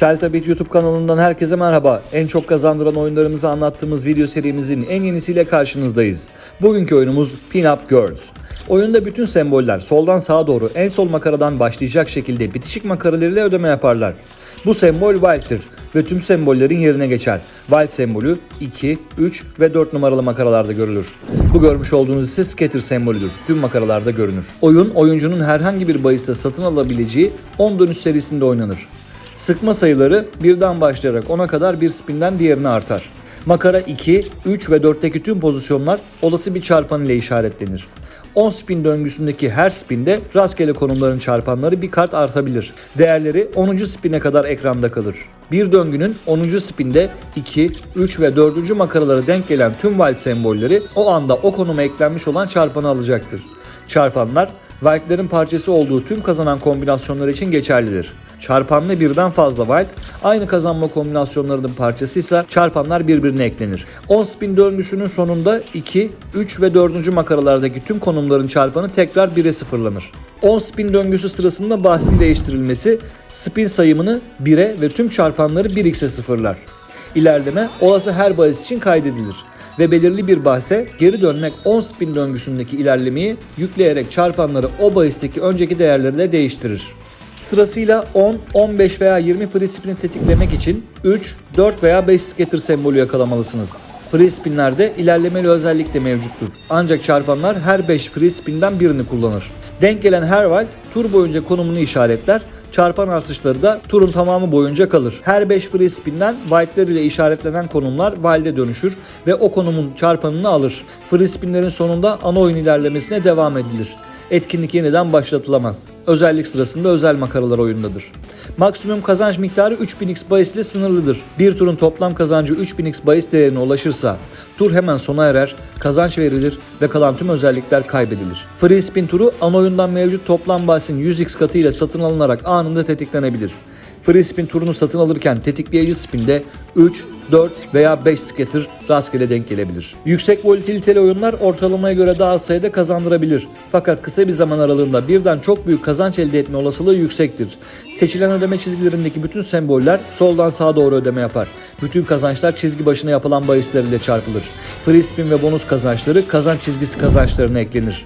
Seltabit YouTube kanalından herkese merhaba. En çok kazandıran oyunlarımızı anlattığımız video serimizin en yenisiyle karşınızdayız. Bugünkü oyunumuz Pin Up Girls. Oyunda bütün semboller soldan sağa doğru en sol makaradan başlayacak şekilde bitişik makaralarıyla ödeme yaparlar. Bu sembol Wild'tir ve tüm sembollerin yerine geçer. Wild sembolü 2, 3 ve 4 numaralı makaralarda görülür. Bu görmüş olduğunuz ise scatter sembolüdür. Tüm makaralarda görünür. Oyun oyuncunun herhangi bir bahiste satın alabileceği 10 dönüş serisinde oynanır. Sıkma sayıları birden başlayarak 10'a kadar bir spinden diğerine artar. Makara 2, 3 ve 4'teki tüm pozisyonlar olası bir çarpan ile işaretlenir. 10 spin döngüsündeki her spinde rastgele konumların çarpanları bir kart artabilir. Değerleri 10. spine kadar ekranda kalır. Bir döngünün 10. spinde 2, 3 ve 4. makaralara denk gelen tüm wild sembolleri o anda o konuma eklenmiş olan çarpanı alacaktır. Çarpanlar Wild'lerin parçası olduğu tüm kazanan kombinasyonlar için geçerlidir. Çarpanlı birden fazla wild, aynı kazanma kombinasyonlarının parçasıysa çarpanlar birbirine eklenir. 10 spin döngüsünün sonunda 2, 3 ve 4. makaralardaki tüm konumların çarpanı tekrar 1'e sıfırlanır. 10 spin döngüsü sırasında bahsin değiştirilmesi spin sayımını 1'e ve tüm çarpanları 1x'e sıfırlar. İlerleme olası her bahis için kaydedilir ve belirli bir bahse geri dönmek 10 spin döngüsündeki ilerlemeyi yükleyerek çarpanları o bahisteki önceki değerleriyle değiştirir. Sırasıyla 10, 15 veya 20 free spin'i tetiklemek için 3, 4 veya 5 scatter sembolü yakalamalısınız. Free spinlerde ilerlemeli özellik de mevcuttur. Ancak çarpanlar her 5 free spinden birini kullanır. Denk gelen her wild tur boyunca konumunu işaretler Çarpan artışları da turun tamamı boyunca kalır. Her 5 free spin'den wild'ler ile işaretlenen konumlar wild'e dönüşür ve o konumun çarpanını alır. Free spin'lerin sonunda ana oyun ilerlemesine devam edilir. Etkinlik yeniden başlatılamaz. Özellik sırasında özel makaralar oyundadır. Maksimum kazanç miktarı 3000x bahis ile sınırlıdır. Bir turun toplam kazancı 3000x bahis değerine ulaşırsa tur hemen sona erer, kazanç verilir ve kalan tüm özellikler kaybedilir. Free spin turu ana oyundan mevcut toplam bahisin 100x katı ile satın alınarak anında tetiklenebilir. Free spin turunu satın alırken tetikleyici spinde 3, 4 veya 5 scatter rastgele denk gelebilir. Yüksek volatiliteli oyunlar ortalamaya göre daha az sayıda kazandırabilir. Fakat kısa bir zaman aralığında birden çok büyük kazanç elde etme olasılığı yüksektir. Seçilen ödeme çizgilerindeki bütün semboller soldan sağa doğru ödeme yapar. Bütün kazançlar çizgi başına yapılan bahisler ile çarpılır. Free spin ve bonus kazançları kazanç çizgisi kazançlarına eklenir.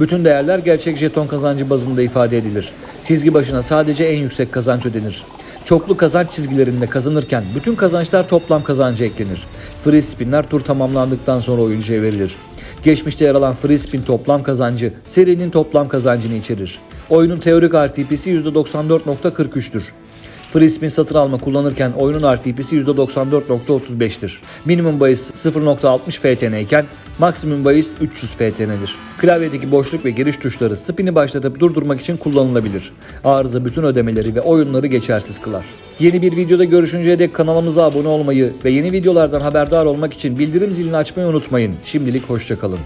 Bütün değerler gerçek jeton kazancı bazında ifade edilir. Çizgi başına sadece en yüksek kazanç ödenir. Çoklu kazanç çizgilerinde kazanırken bütün kazançlar toplam kazanca eklenir. Free spinler tur tamamlandıktan sonra oyuncuya verilir. Geçmişte yer alan free spin toplam kazancı serinin toplam kazancını içerir. Oyunun teorik RTP'si %94.43'tür. Free spin satın alma kullanırken oyunun RTP'si %94.35'tir. Minimum bahis 0.60 FTN iken maksimum bahis 300 FTN'dir. Klavyedeki boşluk ve giriş tuşları spin'i başlatıp durdurmak için kullanılabilir. Arıza bütün ödemeleri ve oyunları geçersiz kılar. Yeni bir videoda görüşünceye dek kanalımıza abone olmayı ve yeni videolardan haberdar olmak için bildirim zilini açmayı unutmayın. Şimdilik hoşçakalın.